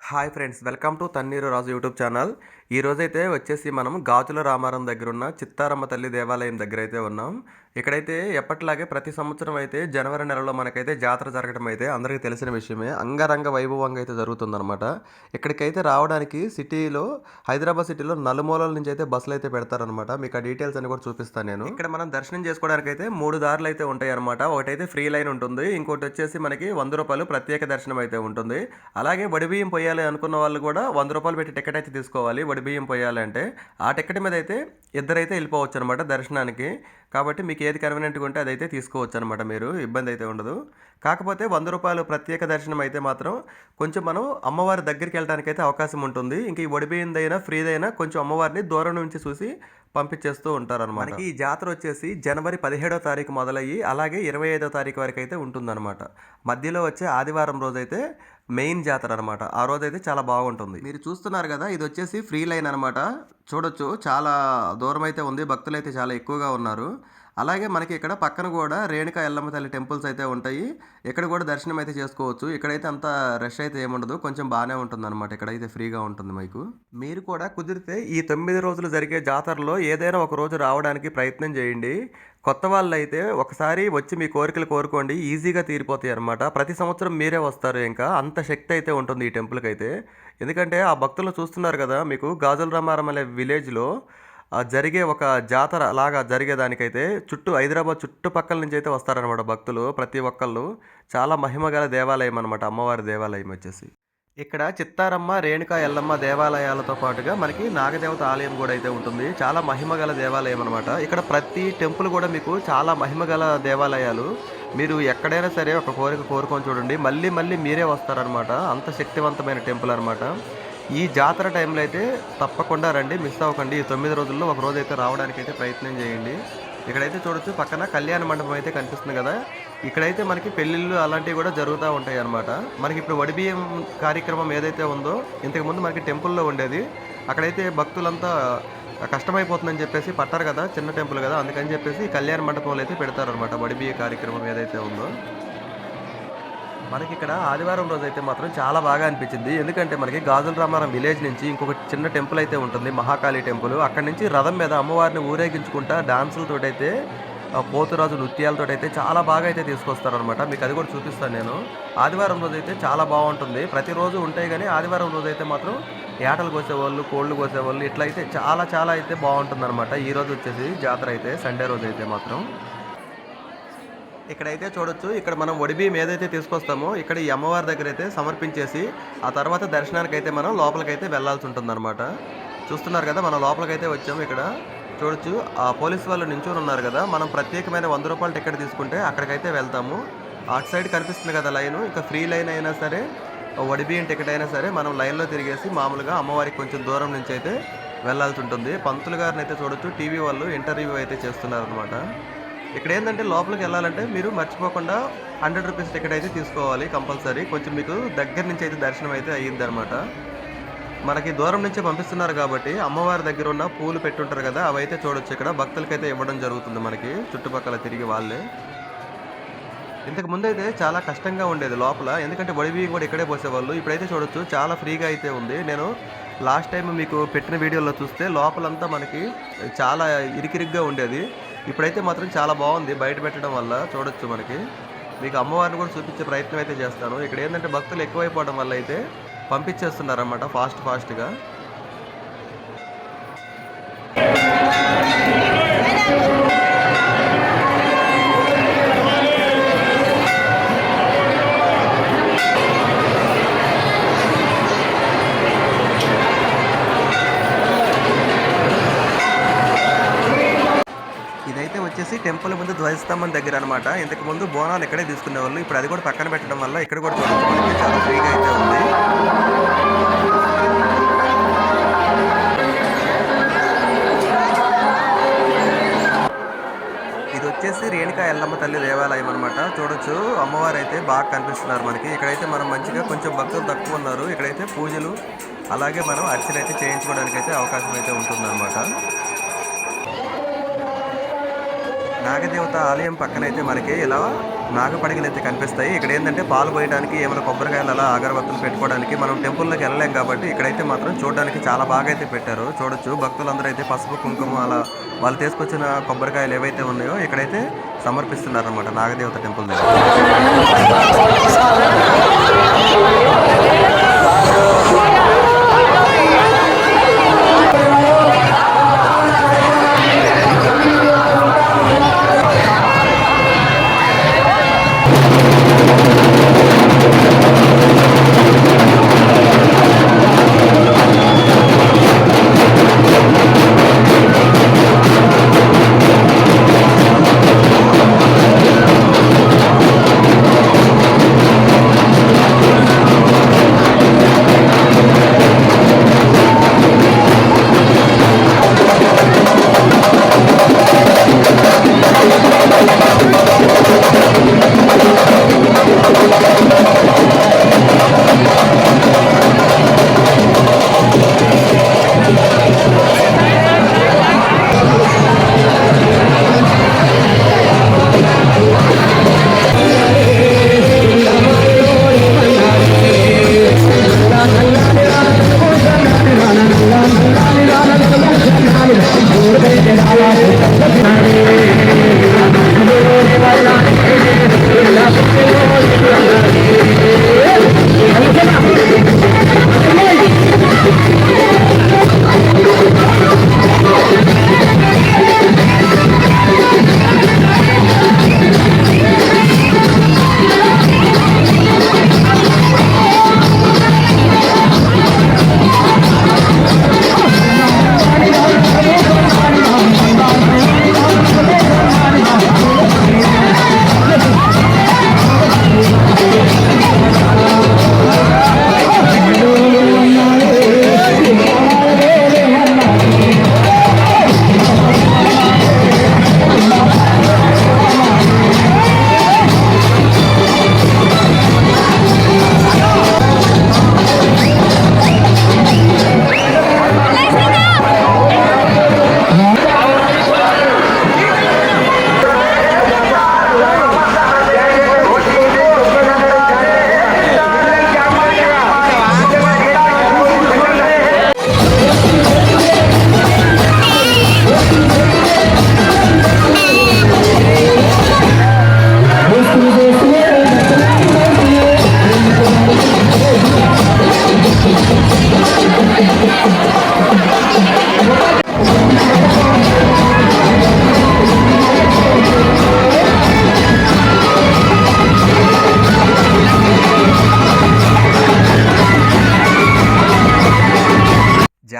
Hi friends welcome to Thanneeru Raju YouTube channel. ఈ వచ్చేసి మనం గాజుల రామారం దగ్గర ఉన్న చిత్తారమ్మ తల్లి దేవాలయం దగ్గర అయితే ఉన్నాం. ఇక్కడైతే ఎప్పటిలాగే ప్రతి సంవత్సరం అయితే జనవరి నెలలో మనకైతే జాతర జరగడం అయితే అందరికీ తెలిసిన విషయమే. అంగరంగ వైభవంగా అయితే జరుగుతుందన్నమాట. ఇక్కడికైతే రావడానికి సిటీలో హైదరాబాద్ సిటీలో నలుమూలల నుంచి అయితే బస్సులు అయితే పెడతారనమాట మీకు ఆ డీటెయిల్స్ అని కూడా చూపిస్తాను నేను. ఇక్కడ మనం దర్శనం చేసుకోవడానికి అయితే మూడు దారులు అయితే ఉంటాయి అనమాట ఒకటైతే ఫ్రీ లైన్ ఉంటుంది. ఇంకోటి వచ్చేసి మనకి వంద రూపాయలు ప్రత్యేక దర్శనం అయితే ఉంటుంది. అలాగే వడిబియ్యం పోయాలి అనుకున్న వాళ్ళు కూడా వంద రూపాయలు పెట్టి టికెట్ అయితే తీసుకోవాలి వడిబియ్యం పొయ్యాలి అంటే ఆ టికెట్ మీద అయితే ఇద్దరైతే వెళ్ళిపోవచ్చు అనమాట దర్శనానికి. కాబట్టి మీకు ఏది కన్వీనియంట్గా ఉంటే అదైతే తీసుకోవచ్చు అనమాట మీరు ఇబ్బంది అయితే ఉండదు. కాకపోతే వంద రూపాయలు ప్రత్యేక దర్శనం అయితే మాత్రం కొంచెం మనం అమ్మవారి దగ్గరికి వెళ్ళడానికి అయితే అవకాశం ఉంటుంది. ఇంక ఈ ఒడిబియ్యందైనా ఫ్రీదైనా కొంచెం అమ్మవారిని దూరం నుంచి చూసి పంపించేస్తూ ఉంటారన్నమాట. మనకి ఈ జాతర వచ్చేసి జనవరి పదిహేడో తారీఖు మొదలయ్యి అలాగే ఇరవై ఐదో తారీఖు వరకు అయితే ఉంటుందన్నమాట. మధ్యలో వచ్చే ఆదివారం రోజైతే మెయిన్ జాతర అనమాట ఆ రోజు అయితే చాలా బాగుంటుంది. మీరు చూస్తున్నారు కదా ఇది వచ్చేసి ఫ్రీ లైన్ అనమాట చూడొచ్చు చాలా దూరం అయితే ఉంది భక్తులు అయితే చాలా ఎక్కువగా ఉన్నారు. అలాగే మనకి ఇక్కడ పక్కన కూడా రేణుకా ఎల్లమ్మ తల్లి టెంపుల్స్ అయితే ఉంటాయి. ఇక్కడ కూడా దర్శనం అయితే చేసుకోవచ్చు. ఇక్కడైతే అంత రష్ అయితే ఏముండదు కొంచెం బాగానే ఉంటుంది అనమాట ఇక్కడైతే ఫ్రీగా ఉంటుంది మీకు. మీరు కూడా కుదిరితే ఈ తొమ్మిది రోజులు జరిగే జాతరలో ఏదైనా ఒక రోజు రావడానికి ప్రయత్నం చేయండి. కొత్త వాళ్ళు అయితే ఒకసారి వచ్చి మీ కోరికలు కోరుకోండి. ఈజీగా తీరిపోతాయి అనమాట ప్రతి సంవత్సరం మీరే వస్తారు ఇంకా. అంత శక్తి అయితే ఉంటుంది ఈ టెంపుల్కి అయితే ఎందుకంటే ఆ భక్తులు చూస్తున్నారు కదా మీకు గాజుల రామారం అనే విలేజ్లో జరిగే ఒక జాతర లాగా జరిగేదానికైతే చుట్టూ హైదరాబాద్ చుట్టుపక్కల నుంచి అయితే వస్తారనమాట భక్తులు. ప్రతి ఒక్కళ్ళు చాలా మహిమగల దేవాలయం అనమాట అమ్మవారి దేవాలయం వచ్చేసి. ఇక్కడ చిత్తారమ్మ రేణుకా ఎల్లమ్మ దేవాలయాలతో పాటుగా మనకి నాగదేవత ఆలయం కూడా అయితే ఉంటుంది. చాలా మహిమగల దేవాలయం అనమాట ఇక్కడ ప్రతి టెంపుల్ కూడా మీకు చాలా మహిమగల దేవాలయాలు. మీరు ఎక్కడైనా సరే ఒక కోరిక కోరుకొని చూడండి. మళ్ళీ మళ్ళీ మీరే వస్తారనమాట అంత శక్తివంతమైన టెంపుల్ అనమాట ఈ జాతర టైంలో అయితే తప్పకుండా రండి మిస్ అవ్వకండి. ఈ తొమ్మిది రోజుల్లో ఒక రోజు అయితే రావడానికి అయితే ప్రయత్నం చేయండి. ఇక్కడైతే చూడొచ్చు పక్కన కళ్యాణ మండపం అయితే కనిపిస్తుంది కదా. ఇక్కడైతే మనకి పెళ్ళిళ్ళు అలాంటివి కూడా జరుగుతూ ఉంటాయి అనమాట మనకి ఇప్పుడు వడిబియ్యం కార్యక్రమం ఏదైతే ఉందో ఇంతకుముందు మనకి టెంపుల్లో ఉండేది. అక్కడైతే భక్తులంతా కష్టమైపోతుందని చెప్పేసి పట్టారు కదా చిన్న టెంపుల్ కదా. అందుకని చెప్పేసి కళ్యాణ మండపంలో అయితే పెడతారనమాట వడిబియ్య కార్యక్రమం ఏదైతే ఉందో. మనకి ఇక్కడ ఆదివారం రోజు అయితే మాత్రం చాలా బాగా అనిపించింది. ఎందుకంటే మనకి గాజుల రామారం విలేజ్ నుంచి ఇంకొక చిన్న టెంపుల్ అయితే ఉంటుంది. మహాకాళి టెంపుల్. అక్కడ నుంచి రథం మీద అమ్మవారిని ఊరేగించుకుంటా డాన్సులతో అయితే పోతురాజు నృత్యాలతో అయితే చాలా బాగా అయితే తీసుకొస్తారనమాట మీకు అది కూడా చూపిస్తాను నేను. ఆదివారం రోజు అయితే చాలా బాగుంటుంది. ప్రతిరోజు ఉంటాయి కానీ ఆదివారం రోజు అయితే మాత్రం ఏటలు కోసేవాళ్ళు కోళ్ళు కోసేవాళ్ళు ఇట్లా అయితే చాలా చాలా అయితే బాగుంటుంది అనమాట ఈ రోజు వచ్చేసి జాతర అయితే సండే రోజు అయితే మాత్రం. ఇక్కడైతే చూడొచ్చు ఇక్కడ మనం ఒడిబియ్యం ఏదైతే తీసుకొస్తామో ఇక్కడ ఈ అమ్మవారి దగ్గర అయితే సమర్పించేసి ఆ తర్వాత దర్శనానికి అయితే మనం లోపలికైతే వెళ్ళాల్సి ఉంటుందన్నమాట. చూస్తున్నారు కదా మనం లోపలికైతే వచ్చాము ఇక్కడ. చూడొచ్చు ఆ పోలీస్ వాళ్ళు నించొని ఉన్నారు కదా మనం ప్రత్యేకమైన వంద రూపాయలు టికెట్ తీసుకుంటే అక్కడికైతే వెళ్తాము. అటు సైడ్ కనిపిస్తుంది కదా లైన్ ఇంకా ఫ్రీ లైన్ అయినా సరే ఒడిబియ్యం టికెట్ అయినా సరే మనం లైన్లో తిరిగేసి మామూలుగా అమ్మవారికి కొంచెం దూరం నుంచి అయితే వెళ్ళాల్సి ఉంటుంది. పంతులు గారిని అయితే చూడొచ్చు టీవీ వాళ్ళు ఇంటర్వ్యూ అయితే చేస్తున్నారు ఇక్కడ ఏంటంటే లోపలికి వెళ్ళాలంటే మీరు మర్చిపోకుండా హండ్రెడ్ రూపీస్ టికెట్ అయితే తీసుకోవాలి కంపల్సరీ. కొంచెం మీకు దగ్గర నుంచి అయితే దర్శనం అయితే అయ్యింది అనమాట మనకి దూరం నుంచే పంపిస్తున్నారు కాబట్టి అమ్మవారి దగ్గర ఉన్న పూలు పెట్టుంటారు కదా అవైతే చూడొచ్చు. ఇక్కడ భక్తులకైతే ఇవ్వడం జరుగుతుంది మనకి చుట్టుపక్కల తిరిగి వాళ్ళే. ఇంతకు ముందు అయితే చాలా కష్టంగా ఉండేది లోపల ఎందుకంటే వడివి కూడా ఇక్కడే పోసేవాళ్ళు. ఇప్పుడైతే చూడొచ్చు చాలా ఫ్రీగా అయితే ఉంది. నేను లాస్ట్ టైం మీకు పెట్టిన వీడియోలో చూస్తే లోపలంతా మనకి చాలా ఇరికిరిగ్గా ఉండేది. ఇప్పుడైతే మాత్రం చాలా బాగుంది. బయట పెట్టడం వల్ల చూడొచ్చు మనకి. మీకు అమ్మవారిని కూడా చూపించే ప్రయత్నం అయితే చేస్తాను. ఇక్కడ ఏంటంటే భక్తులు ఎక్కువైపోవడం వల్ల అయితే పంపించేస్తున్నారన్నమాట ఫాస్ట్ ఫాస్ట్గా. ధ్వజస్తంభం దగ్గర అనమాట ఇంతకు ముందు బోనాలు ఇక్కడే తీసుకునేవాళ్ళు. ఇప్పుడు అది కూడా పక్కన పెట్టడం వల్ల ఇక్కడ కూడా చూడొచ్చు చాలా ఫ్రీగా అయితే ఉంది. ఇది వచ్చేసి వచ్చేసి రేణుకా ఎల్లమ్మ తల్లి దేవాలయం అనమాట చూడొచ్చు. అమ్మవారు అయితే బాగా కనిపిస్తున్నారు మనకి. ఇక్కడైతే మనం మంచిగా కొంచెం భక్తులు తక్కువ ఉన్నారు. ఇక్కడైతే పూజలు అలాగే మనం అర్చన అయితే చేయించుకోవడానికి అయితే అవకాశం అయితే ఉంటుందన్నమాట. నాగదేవత ఆలయం పక్కనైతే మనకి ఇలా నాగపడిగలు అయితే కనిపిస్తాయి. ఇక్కడ ఏంటంటే పాలు పోయడానికి ఏమైనా కొబ్బరికాయలు అలా అగరబత్తులు పెట్టుకోవడానికి మనం టెంపుల్లోకి వెళ్ళలేం కాబట్టి ఇక్కడైతే మాత్రం చూడడానికి చాలా బాగా అయితే పెట్టారు. చూడొచ్చు. భక్తులందరూ అయితే పసుపు కుంకుమ అలా వాళ్ళు తీసుకొచ్చిన కొబ్బరికాయలు ఏవైతే ఉన్నాయో ఇక్కడైతే సమర్పిస్తున్నారన్నమాట నాగదేవత టెంపుల్ దగ్గర.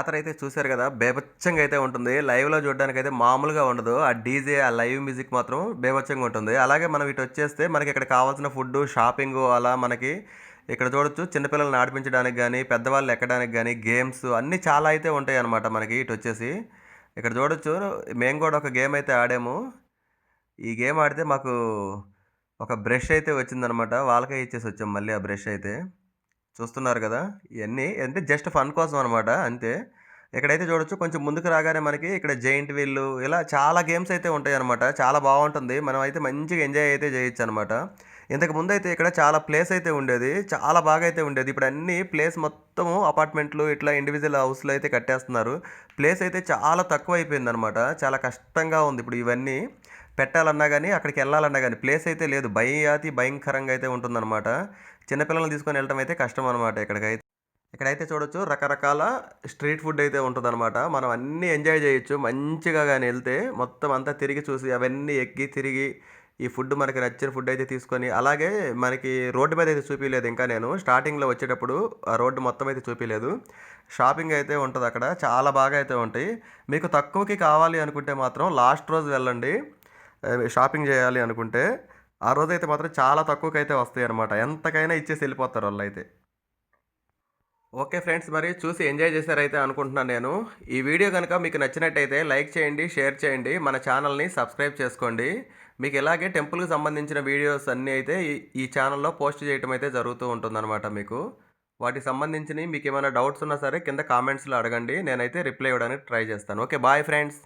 జాతర అయితే చూశారు కదా బేభత్సంగా అయితే ఉంటుంది. లైవ్లో చూడడానికి అయితే మామూలుగా ఉండదు. ఆ డీజే ఆ లైవ్ మ్యూజిక్ మాత్రం బేభత్సంగా ఉంటుంది. అలాగే మనం ఇటు వచ్చేస్తే మనకి ఇక్కడ కావాల్సిన ఫుడ్ షాపింగ్ అలా మనకి ఇక్కడ చూడొచ్చు. చిన్నపిల్లల్ని ఆడిపించడానికి కానీ పెద్దవాళ్ళు ఎక్కడానికి కానీ గేమ్స్ అన్నీ చాలా అయితే ఉంటాయి అన్నమాట మనకి ఇటు వచ్చేసి. ఇక్కడ చూడొచ్చు. మేము కూడా ఒక గేమ్ అయితే ఆడాము. ఈ గేమ్ ఆడితే మాకు ఒక బ్రష్ అయితే వచ్చిందనమాట వాళ్ళకే ఇచ్చేసి వచ్చాం మళ్ళీ ఆ బ్రష్ అయితే. చూస్తున్నారు కదా ఇవన్నీ అంటే జస్ట్ ఫన్ కోసం అనమాట అంతే. ఇక్కడైతే చూడొచ్చు కొంచెం ముందుకు రాగానే మనకి ఇక్కడ జైంట్ వీళ్ళు ఇలా చాలా గేమ్స్ అయితే ఉంటాయి అనమాట చాలా బాగుంటుంది. మనం అయితే మంచిగా ఎంజాయ్ అయితే చేయొచ్చు అనమాట ఇంతకు ముందు అయితే ఇక్కడ చాలా ప్లేస్ అయితే ఉండేది. చాలా బాగా అయితే ఉండేది. ఇప్పుడు అన్ని ప్లేస్ మొత్తము అపార్ట్మెంట్లు ఇట్లా ఇండివిజువల్ హౌస్లు అయితే కట్టేస్తున్నారు. ప్లేస్ అయితే చాలా తక్కువ అయిపోయింది అనమాట చాలా కష్టంగా ఉంది ఇప్పుడు ఇవన్నీ. పెట్టాలన్నా కానీ అక్కడికి వెళ్ళాలన్నా కానీ ప్లేస్ అయితే లేదు. భయాతి భయంకరంగా అయితే ఉంటుందన్నమాట. చిన్నపిల్లల్ని తీసుకొని వెళ్ళటం అయితే కష్టం అనమాట ఇక్కడికైతే. ఇక్కడైతే చూడొచ్చు రకరకాల స్ట్రీట్ ఫుడ్ అయితే ఉంటుందన్నమాట. మనం అన్నీ ఎంజాయ్ చేయొచ్చు. మంచిగా కానీ వెళ్తే మొత్తం అంతా తిరిగి చూసి అవన్నీ ఎక్కి తిరిగి ఈ ఫుడ్ మనకి నచ్చిన ఫుడ్ అయితే తీసుకొని అలాగే మనకి రోడ్డు మీద అయితే చూపించలేదు ఇంకా నేను. స్టార్టింగ్లో వచ్చేటప్పుడు ఆ రోడ్డు మొత్తం అయితే చూపించలేదు షాపింగ్ అయితే ఉంటుంది అక్కడ చాలా బాగా అయితే ఉంటాయి. మీకు తక్కువకి కావాలి అనుకుంటే మాత్రం లాస్ట్ రోజు వెళ్ళండి. షాపింగ్ చేయాలి అనుకుంటే ఆ రోజైతే మాత్రం చాలా తక్కువకి అయితే వస్తాయి అనమాట ఎంతకైనా ఇచ్చేసి వెళ్ళిపోతారు వాళ్ళు అయితే ఓకే ఫ్రెండ్స్ మరి చూసి ఎంజాయ్ చేశారైతే అనుకుంటున్నాను నేను ఈ వీడియో కనుక మీకు నచ్చినట్టయితే లైక్ చేయండి షేర్ చేయండి మన ఛానల్ని సబ్స్క్రైబ్ చేసుకోండి మీకు ఇలాగే టెంపుల్‌కి సంబంధించిన వీడియోస్ అన్నీ అయితే ఈ ఛానల్లో పోస్ట్ చేయటం అయితే జరుగుతూ ఉంటుందన్నమాట మీకు. వాటికి సంబంధించిన మీకు ఏమైనా డౌట్స్ ఉన్నా సరే కింద కామెంట్స్‌లో అడగండి. నేనైతే రిప్లై ఇవ్వడానికి ట్రై చేస్తాను. ఓకే. Bye friends.